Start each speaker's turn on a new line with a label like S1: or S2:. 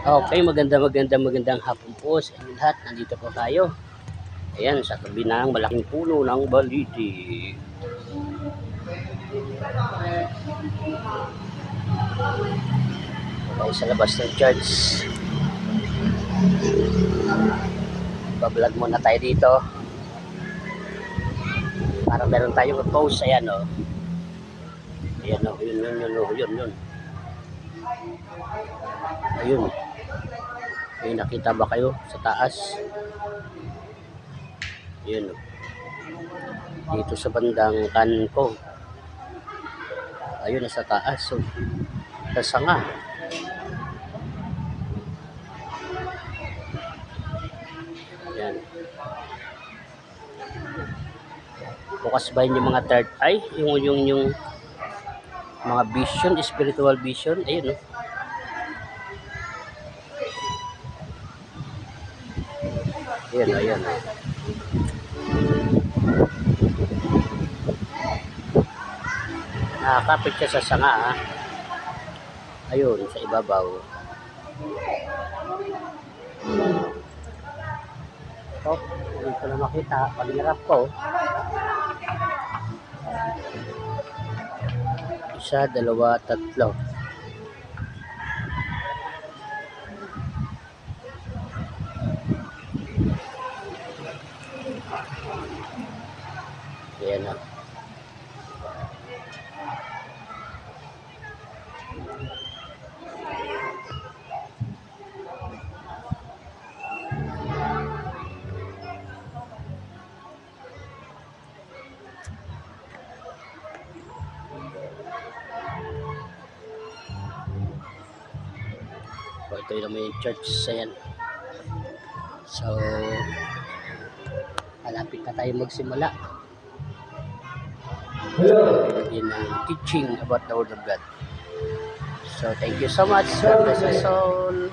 S1: Okay, maganda maganda magandang hapon po sa inyo lahat. Nandito po tayo. Ayan, sa tabi ng malaking puno ng baliti. Tayo sa labas ng church. Bablog muna tayo dito. Para meron tayong post. Ayan o. Ayan o, yun, yun, yun, yun, yun, yun. Ayun. May nakita ba kayo sa taas? Ayun. oh. Dito sa bandang kanan ko. Ayun, nasa taas. So, sa sanga. Ayan. Bukas ba yun yung mga third eye? Yung, yung, yung mga vision, spiritual vision. Ayun, oh. Ayan, ayan. Nakakapit siya sa sanga? Ayun, sa ibabaw. Oh, hindi ko na makita. Pag-hirap ko. Isa, dalawa, tatlo. Ayan na. So, ito yung yung church. Ayan. So, malapit na tayo magsimula. In teaching about the Word of God. So thank you so much. God bless us all.